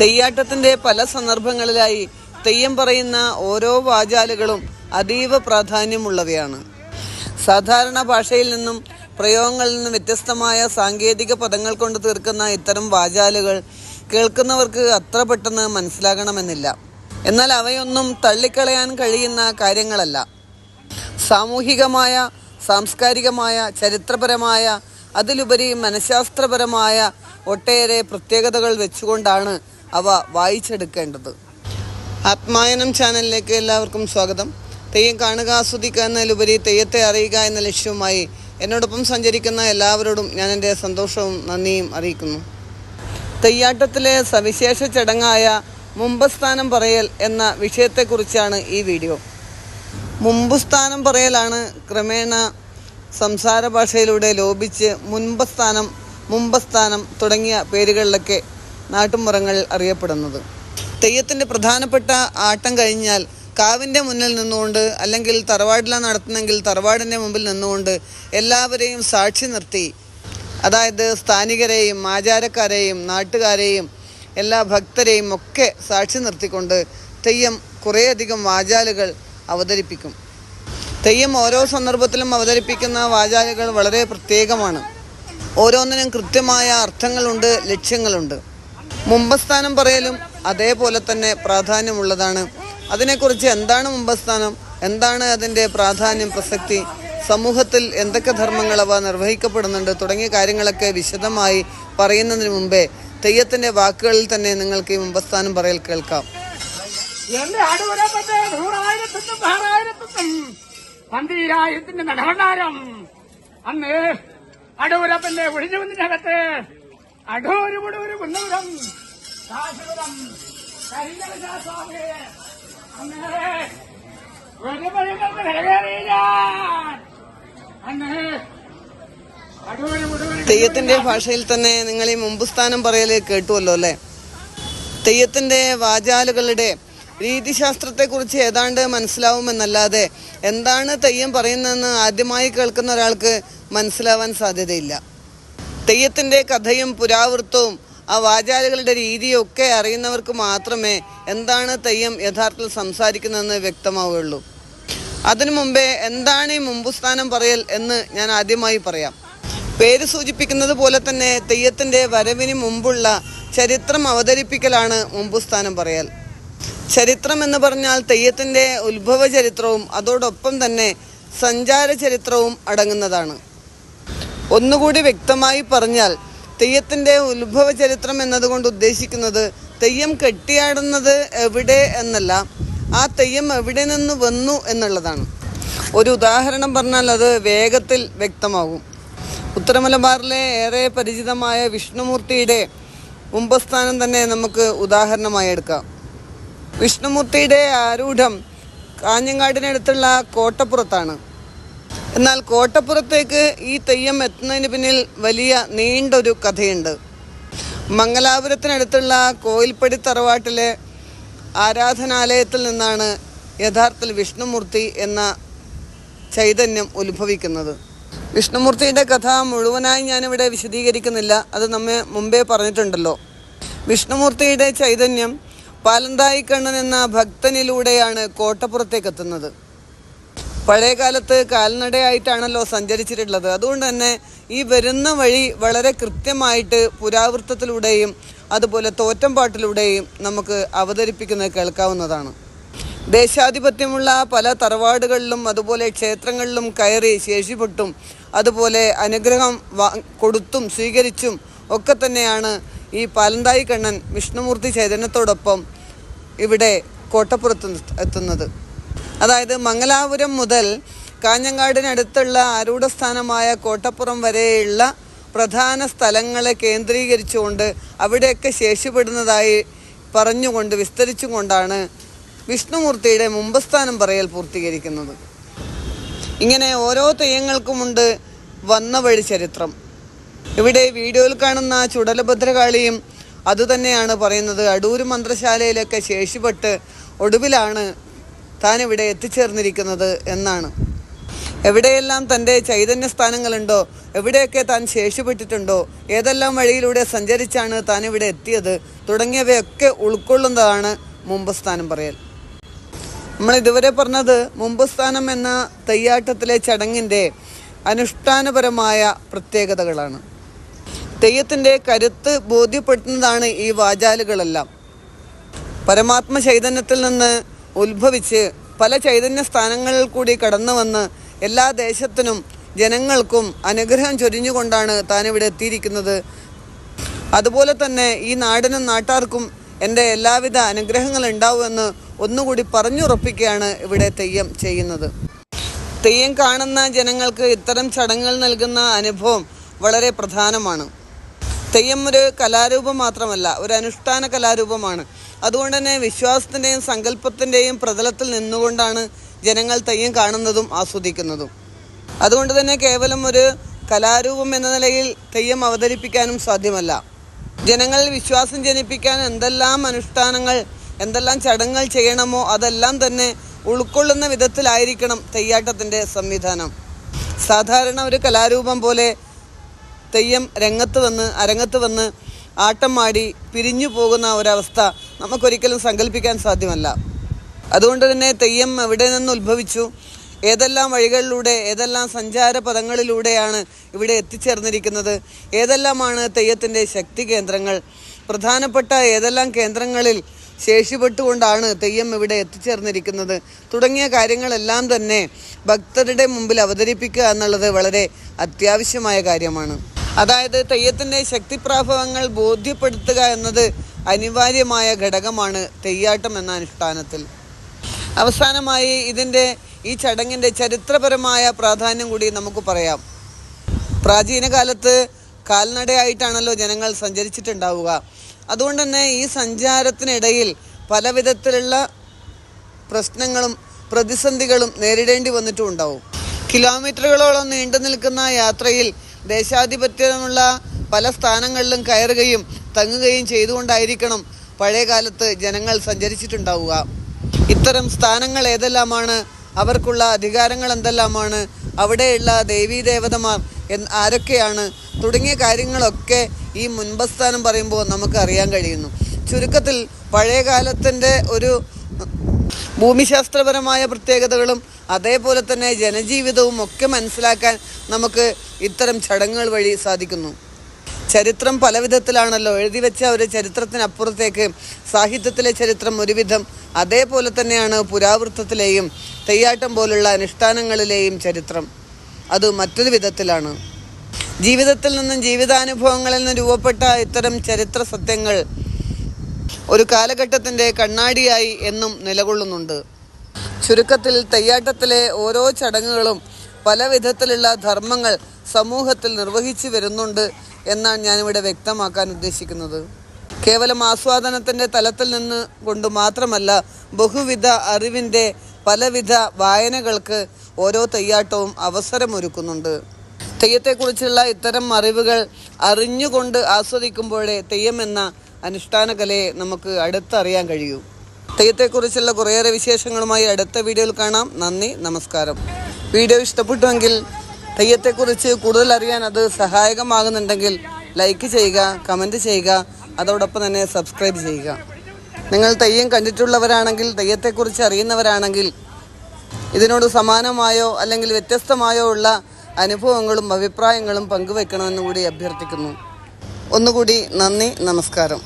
തെയ്യാട്ടത്തിന്റെ പല സന്ദർഭങ്ങളിലായി തെയ്യം പറയുന്ന ഓരോ വാചാലുകളും അതീവ പ്രാധാന്യമുള്ളവയാണ്. സാധാരണ ഭാഷയിൽ നിന്നും പ്രയോഗങ്ങളിൽ നിന്നും വ്യത്യസ്തമായ സാങ്കേതിക പദങ്ങൾ കൊണ്ട് തീർക്കുന്ന ഇത്തരം വാചാലുകൾ കേൾക്കുന്നവർക്ക് അത്ര പെട്ടെന്ന് മനസ്സിലാകണമെന്നില്ല. എന്നാൽ അവയൊന്നും തള്ളിക്കളയാൻ കഴിയുന്ന കാര്യങ്ങളല്ല. സാമൂഹികമായ സാംസ്കാരികമായ ചരിത്രപരമായ അതിലുപരി മനഃശാസ്ത്രപരമായ ഒട്ടേറെ പ്രത്യേകതകൾ വെച്ചുകൊണ്ടാണ് അവ വായിച്ചെടുക്കേണ്ടത്. ആത്മായനം ചാനലിലേക്ക് എല്ലാവർക്കും സ്വാഗതം. തെയ്യം കാണുക ആസ്വദിക്കുക എന്നതിലുപരി തെയ്യത്തെ അറിയുക എന്ന ലക്ഷ്യവുമായി എന്നോടൊപ്പം സഞ്ചരിക്കുന്ന എല്ലാവരോടും ഞാൻ എന്റെ സന്തോഷവും നന്ദിയും അറിയിക്കുന്നു. തെയ്യാട്ടത്തിലെ സവിശേഷ ചടങ്ങായ മുമ്പസ്ഥാനം പറയൽ എന്ന വിഷയത്തെക്കുറിച്ചാണ് ഈ വീഡിയോ. മുമ്പുസ്ഥാനം പറയലാണ് ക്രമേണ സംസാര ഭാഷയിലൂടെ ലോപിച്ച് മുൻപസ്ഥാനം മുമ്പസ്ഥാനം തുടങ്ങിയ പേരുകളിലൊക്കെ നാട്ടുമ്പുറങ്ങളിൽ അറിയപ്പെടുന്നത്. തെയ്യത്തിന്റെ പ്രധാനപ്പെട്ട ആട്ടം കഴിഞ്ഞാൽ കാവിന്റെ മുന്നിൽ നിന്നുകൊണ്ട് അല്ലെങ്കിൽ തറവാടിലാണ് നടത്തുന്നെങ്കിൽ തറവാടിന്റെ മുമ്പിൽ നിന്നുകൊണ്ട് എല്ലാവരെയും സാക്ഷി നിർത്തി. അതായത് സ്ഥാനികരെയും ആചാരക്കാരെയും നാട്ടുകാരെയും എല്ലാ ഭക്തരെയും ഒക്കെ സാക്ഷി നിർത്തിക്കൊണ്ട് തെയ്യം കുറേയധികം വാചാലുകൾ അവതരിപ്പിക്കും. തെയ്യം ഓരോ സന്ദർഭത്തിലും അവതരിപ്പിക്കുന്ന വാചാലുകൾ വളരെ പ്രത്യേകമാണ്. ഓരോന്നിനും കൃത്യമായ അർത്ഥങ്ങളുണ്ട് ലക്ഷ്യങ്ങളുണ്ട്. മുമ്പസ്ഥാനം പറയലും അതേപോലെ തന്നെ പ്രാധാന്യമുള്ളതാണ്. അതിനെക്കുറിച്ച് എന്താണ് മുമ്പസ്ഥാനം? എന്താണ് അതിന്റെ പ്രാധാന്യം പ്രസക്തി? സമൂഹത്തിൽ എന്തൊക്കെ ധർമ്മങ്ങൾ അവ നിർവഹിക്കപ്പെടുന്നുണ്ട്? തുടങ്ങിയ കാര്യങ്ങളൊക്കെ വിശദമായി പറയുന്നതിന് മുമ്പേ തെയ്യത്തിന്റെ വാക്കുകളിൽ തന്നെ നിങ്ങൾക്ക് ഈ മുമ്പസ്ഥാനം പറയൽ കേൾക്കാം. എന്റെ അന്ന് അടൂരപ്പന്റെ ഒഴിഞ്ഞുവന്നിനകത്ത് അടൂര് തെയ്യത്തിന്റെ ഭാഷയിൽ തന്നെ നിങ്ങൾ ഈ മുമ്പുസ്ഥാനം പറയൽ കേട്ടുവല്ലോ അല്ലേ? തെയ്യത്തിന്റെ വാചാലുകളുടെ രീതിശാസ്ത്രത്തെക്കുറിച്ച് ഏതാണ്ട് മനസ്സിലാവുമെന്നല്ലാതെ എന്താണ് തെയ്യം പറയുന്നതെന്ന് ആദ്യമായി കേൾക്കുന്ന ഒരാൾക്ക് മനസ്സിലാവാൻ സാധ്യതയില്ല. തെയ്യത്തിന്റെ കഥയും പുരാവൃത്തവും ആ വാചാലുകളുടെ രീതിയൊക്കെ അറിയുന്നവർക്ക് മാത്രമേ എന്താണ് തെയ്യം യഥാർത്ഥത്തിൽ സംസാരിക്കുന്നതെന്ന് വ്യക്തമാവുകയുള്ളൂ. അതിനു മുമ്പേ എന്താണ് ഈ മുമ്പുസ്ഥാനം പറയൽ എന്ന് ഞാൻ ആദ്യമായി പറയാം. പേര് സൂചിപ്പിക്കുന്നത് പോലെ തന്നെ തെയ്യത്തിന്റെ വരവിന് മുമ്പുള്ള ചരിത്രം അവതരിപ്പിക്കലാണ് മുമ്പുസ്ഥാനം പറയൽ. ചരിത്രം എന്ന് പറഞ്ഞാൽ തെയ്യത്തിന്റെ ഉത്ഭവ ചരിത്രവും അതോടൊപ്പം തന്നെ സഞ്ചാര ചരിത്രവും അടങ്ങുന്നതാണ്. ഒന്നുകൂടി വ്യക്തമായി പറഞ്ഞാൽ തെയ്യത്തിന്റെ ഉത്ഭവ ചരിത്രം എന്നതുകൊണ്ട് ഉദ്ദേശിക്കുന്നത് തെയ്യം കെട്ടിയാടുന്നത് എവിടെ എന്നല്ല ആ തെയ്യം എവിടെ നിന്ന് വന്നു എന്നുള്ളതാണ്. ഒരു ഉദാഹരണം പറഞ്ഞാൽ അത് വേഗത്തിൽ വ്യക്തമാകും. ഉത്തരമലബാറിലെ ഏറെ പരിചിതമായ വിഷ്ണുമൂർത്തിയുടെ മുമ്പസ്ഥാനം തന്നെ നമുക്ക് ഉദാഹരണമായി എടുക്കാം. വിഷ്ണുമൂർത്തിയുടെ ആരൂഢം കാഞ്ഞങ്ങാടിനടുത്തുള്ള കോട്ടപ്പുറത്താണ്. എന്നാൽ കോട്ടപ്പുറത്തേക്ക് ഈ തെയ്യം എത്തുന്നതിന് പിന്നിൽ വലിയ നീണ്ടൊരു കഥയുണ്ട്. മംഗലാപുരത്തിനടുത്തുള്ള കോയിൽപ്പടി തറവാട്ടിലെ ആരാധനാലയത്തിൽ നിന്നാണ് യഥാർത്ഥത്തിൽ വിഷ്ണുമൂർത്തി എന്ന ചൈതന്യം ഉത്ഭവിക്കുന്നത്. വിഷ്ണുമൂർത്തിയുടെ കഥ മുഴുവനായി ഞാനിവിടെ വിശദീകരിക്കുന്നില്ല. അത് നമ്മെ മുമ്പേ പറഞ്ഞിട്ടുണ്ടല്ലോ. വിഷ്ണുമൂർത്തിയുടെ ചൈതന്യം പാലന്തായിക്കണ്ണൻ എന്ന ഭക്തനിലൂടെയാണ് കോട്ടപ്പുറത്തേക്ക് എത്തുന്നത്. പഴയ കാലത്ത് കാൽനടയായിട്ടാണല്ലോ സഞ്ചരിച്ചിട്ടുള്ളത്. അതുകൊണ്ട് തന്നെ ഈ വരുന്ന വഴി വളരെ കൃത്യമായിട്ട് പുരാവൃത്തത്തിലൂടെയും അതുപോലെ തോറ്റംപാട്ടിലൂടെയും നമുക്ക് അവതരിപ്പിക്കുന്നത് കേൾക്കാവുന്നതാണ്. ദേശാധിപത്യമുള്ള പല തറവാടുകളിലും അതുപോലെ ക്ഷേത്രങ്ങളിലും കയറി ശേഷിപ്പെട്ടും അതുപോലെ അനുഗ്രഹം കൊടുത്തും സ്വീകരിച്ചും ഒക്കെ തന്നെയാണ് ഈ പാലന്തായി കണ്ണൻ വിഷ്ണുമൂർത്തി ചൈതന്യത്തോടൊപ്പം ഇവിടെ കോട്ടപ്പുറത്ത് എത്തുന്നത്. അതായത് മംഗലാപുരം മുതൽ കാഞ്ഞങ്ങാടിനടുത്തുള്ള ആരൂഢസ്ഥാനമായ കോട്ടപ്പുറം വരെയുള്ള പ്രധാന സ്ഥലങ്ങളെ കേന്ദ്രീകരിച്ചുകൊണ്ട് അവിടെയൊക്കെ ശേഷിപ്പെടുന്നതായി പറഞ്ഞുകൊണ്ട് വിസ്തരിച്ചും കൊണ്ടാണ് വിഷ്ണുമൂർത്തിയുടെ മുമ്പസ്ഥാനം പറയൽ പൂർത്തീകരിക്കുന്നത്. ഇങ്ങനെ ഓരോ തെയ്യങ്ങൾക്കുമുണ്ട് വന്ന വഴി ചരിത്രം. ഇവിടെ വീഡിയോയിൽ കാണുന്ന ചുടലഭദ്രകാളിയും അതുതന്നെയാണ് പറയുന്നത്. അടൂർ മന്ത്രശാലയിലൊക്കെ ശേഷിപ്പെട്ട് ഒടുവിലാണ് താൻ ഇവിടെ എത്തിച്ചേർന്നിരിക്കുന്നത് എന്നാണ്. എവിടെയെല്ലാം തന്റെ ചൈതന്യ സ്ഥാനങ്ങളുണ്ടോ എവിടെയൊക്കെ താൻ ശേഷിപ്പെട്ടിട്ടുണ്ടോ ഏതെല്ലാം വഴിയിലൂടെ സഞ്ചരിച്ചാണ് താൻ ഇവിടെ എത്തിയത് തുടങ്ങിയവയൊക്കെ ഉൾക്കൊള്ളുന്നതാണ് മുമ്പ് സ്ഥാനം പറയൽ. നമ്മൾ ഇതുവരെ പറഞ്ഞത് മുമ്പ് സ്ഥാനം എന്ന തെയ്യാട്ടത്തിലെ ചടങ്ങിന്റെ അനുഷ്ഠാനപരമായ പ്രത്യേകതകളാണ്. തെയ്യത്തിന്റെ കരുത്ത് ബോധ്യപ്പെടുത്തുന്നതാണ് ഈ വാചാലുകളെല്ലാം. പരമാത്മ ചൈതന്യത്തിൽ നിന്ന് ഉത്ഭവിച്ച് പല ചൈതന്യ സ്ഥാനങ്ങളിൽ കൂടി കടന്നു വന്ന് എല്ലാ ദേശത്തിനും ജനങ്ങൾക്കും അനുഗ്രഹം ചൊരിഞ്ഞുകൊണ്ടാണ് താൻ ഇവിടെ എത്തിയിരിക്കുന്നത്. അതുപോലെ തന്നെ ഈ നാടിനും നാട്ടാർക്കും എന്റെ എല്ലാവിധ അനുഗ്രഹങ്ങൾ ഉണ്ടാവുമെന്ന് ഒന്നുകൂടി പറഞ്ഞുറപ്പിക്കുകയാണ് ഇവിടെ തെയ്യം ചെയ്യുന്നത്. തെയ്യം കാണുന്ന ജനങ്ങൾക്ക് ഇത്തരം ചടങ്ങുകൾ നൽകുന്ന അനുഭവം വളരെ പ്രധാനമാണ്. തെയ്യം ഒരു കലാരൂപം മാത്രമല്ല ഒരു അനുഷ്ഠാന കലാരൂപമാണ്. അതുകൊണ്ട് തന്നെ വിശ്വാസത്തിന്റെയും സങ്കല്പത്തിന്റെയും പ്രതലത്തിൽ നിന്നുകൊണ്ടാണ് ജനങ്ങൾ തെയ്യം കാണുന്നതും ആസ്വദിക്കുന്നതും. അതുകൊണ്ട് തന്നെ കേവലം ഒരു കലാരൂപം എന്ന നിലയിൽ തെയ്യം അവതരിപ്പിക്കാനും സാധ്യമല്ല. ജനങ്ങളിൽ വിശ്വാസം ജനിപ്പിക്കാൻ എന്തെല്ലാം അനുഷ്ഠാനങ്ങൾ എന്തെല്ലാം ചടങ്ങുകൾ ചെയ്യണമോ അതെല്ലാം തന്നെ ഉൾക്കൊള്ളുന്ന വിധത്തിലായിരിക്കണം തെയ്യാട്ടത്തിന്റെ സംവിധാനം. സാധാരണ ഒരു കലാരൂപം പോലെ തെയ്യം രംഗത്ത് വന്ന് അരങ്ങത്ത് വന്ന് ആട്ടം മാടി പിരിഞ്ഞു പോകുന്ന ഒരവസ്ഥ നമുക്കൊരിക്കലും സങ്കല്പിക്കാൻ സാധ്യമല്ല. അതുകൊണ്ട് തന്നെ തെയ്യം എവിടെ നിന്ന് ഉത്ഭവിച്ചു? ഏതെല്ലാം വഴികളിലൂടെ ഏതെല്ലാം സഞ്ചാര പദങ്ങളിലൂടെയാണ് ഇവിടെ എത്തിച്ചേർന്നിരിക്കുന്നത്? ഏതെല്ലാമാണ് തെയ്യത്തിന്റെ ശക്തി കേന്ദ്രങ്ങൾ? പ്രധാനപ്പെട്ട ഏതെല്ലാം കേന്ദ്രങ്ങളിൽ ശേഷിപ്പെട്ടുകൊണ്ടാണ് തെയ്യം ഇവിടെ എത്തിച്ചേർന്നിരിക്കുന്നത്? തുടങ്ങിയ കാര്യങ്ങളെല്ലാം തന്നെ ഭക്തരുടെ മുമ്പിൽ അവതരിപ്പിക്കുക എന്നുള്ളത് വളരെ അത്യാവശ്യമായ കാര്യമാണ്. അതായത് തെയ്യത്തിന്റെ ശക്തിപ്രാഭവങ്ങൾ ബോധ്യപ്പെടുത്തുക എന്നത് അനിവാര്യമായ ഘടകമാണ് തെയ്യാട്ടം എന്ന അനുഷ്ഠാനത്തിൽ. അവസാനമായി ഇതിന്റെ ഈ ചടങ്ങിന്റെ ചരിത്രപരമായ പ്രാധാന്യം കൂടി നമുക്ക് പറയാം. പ്രാചീന കാലത്ത് കാൽനടയായിട്ടാണല്ലോ ജനങ്ങൾ സഞ്ചരിച്ചിട്ടുണ്ടാവുക. അതുകൊണ്ട് തന്നെ ഈ സഞ്ചാരത്തിനിടയിൽ പല വിധത്തിലുള്ള പ്രശ്നങ്ങളും പ്രതിസന്ധികളും നേരിടേണ്ടി വന്നിട്ടും ഉണ്ടാവും കിലോമീറ്ററുകളോളം നീണ്ടു നിൽക്കുന്ന യാത്രയിൽ ദേശാധിപത്യമുള്ള പല സ്ഥാനങ്ങളിലും കയറുകയും തങ്ങുകയും ചെയ്തുകൊണ്ടായിരിക്കണം പഴയകാലത്ത് ജനങ്ങൾ സഞ്ചരിച്ചിട്ടുണ്ടാവുക. ഇത്തരം സ്ഥാനങ്ങൾ ഏതെല്ലാമാണ്? അവർക്കുള്ള അധികാരങ്ങൾ എന്തെല്ലാമാണ്? അവിടെയുള്ള ദേവീ ദേവതമാർ ആരൊക്കെയാണ്? തുടങ്ങിയ കാര്യങ്ങളൊക്കെ ഈ മുൻപസ്ഥാനം പറയുമ്പോൾ നമുക്ക് അറിയാൻ കഴിയുന്നു. ചുരുക്കത്തിൽ പഴയകാലത്തിന്റെ ഒരു ഭൂമിശാസ്ത്രപരമായ പ്രത്യേകതകളും അതേപോലെ തന്നെ ജനജീവിതവും ഒക്കെ മനസ്സിലാക്കാൻ നമുക്ക് ഇത്തരം ചടങ്ങുകൾ വഴി സാധിക്കുന്നു. ചരിത്രം പല വിധത്തിലാണല്ലോ. എഴുതി വെച്ച ഒരു ചരിത്രത്തിനപ്പുറത്തേക്ക് സാഹിത്യത്തിലെ ചരിത്രം ഒരുവിധം അതേപോലെ തന്നെയാണ് പുരാവൃത്തത്തിലെയും തെയ്യാട്ടം പോലുള്ള അനുഷ്ഠാനങ്ങളിലെയും ചരിത്രം. അത് മറ്റൊരു വിധത്തിലാണ്. ജീവിതത്തിൽ നിന്നും ജീവിതാനുഭവങ്ങളിൽ നിന്നും രൂപപ്പെട്ട ഇത്തരം ചരിത്ര സത്യങ്ങൾ ഒരു കാലഘട്ടത്തിന്റെ കണ്ണാടിയായി എന്നും നിലകൊള്ളുന്നുണ്ട്. ചുരുക്കത്തിൽ തെയ്യാട്ടത്തിലെ ഓരോ ചടങ്ങുകളും പല വിധത്തിലുള്ള ധർമ്മങ്ങൾ സമൂഹത്തിൽ നിർവഹിച്ചു വരുന്നുണ്ട് എന്നാണ് ഞാനിവിടെ വ്യക്തമാക്കാൻ ഉദ്ദേശിക്കുന്നത്. കേവലം ആസ്വാദനത്തിന്റെ തലത്തിൽ നിന്ന് കൊണ്ട് മാത്രമല്ല ബഹുവിധ അറിവിന്റെ പലവിധ വായനകൾക്ക് ഓരോ തെയ്യാട്ടവും അവസരമൊരുക്കുന്നുണ്ട്. തെയ്യത്തെക്കുറിച്ചുള്ള ഇത്തരം അറിവുകൾ അറിഞ്ഞുകൊണ്ട് ആസ്വദിക്കുമ്പോഴേ തെയ്യം എന്ന അനുഷ്ഠാന കലയെ നമുക്ക് അടുത്തറിയാൻ കഴിയൂ. തെയ്യത്തെക്കുറിച്ചുള്ള കുറേയേറെ വിശേഷങ്ങളുമായി അടുത്ത വീഡിയോയിൽ കാണാം. നന്ദി നമസ്കാരം. വീഡിയോ ഇഷ്ടപ്പെട്ടുവെങ്കിൽ തെയ്യത്തെക്കുറിച്ച് കൂടുതൽ അറിയാൻ അത് സഹായകമാകുന്നുണ്ടെങ്കിൽ ലൈക്ക് ചെയ്യുക കമന്റ് ചെയ്യുക അതോടൊപ്പം തന്നെ സബ്സ്ക്രൈബ് ചെയ്യുക. നിങ്ങൾ തെയ്യം കണ്ടിട്ടുള്ളവരാണെങ്കിൽ തെയ്യത്തെക്കുറിച്ച് അറിയുന്നവരാണെങ്കിൽ ഇതിനോട് സമാനമായോ അല്ലെങ്കിൽ വ്യത്യസ്തമായോ ഉള്ള അനുഭവങ്ങളും അഭിപ്രായങ്ങളും പങ്കുവെക്കണമെന്ന് കൂടി അഭ്യർത്ഥിക്കുന്നു. ഒന്നുകൂടി നന്ദി നമസ്കാരം.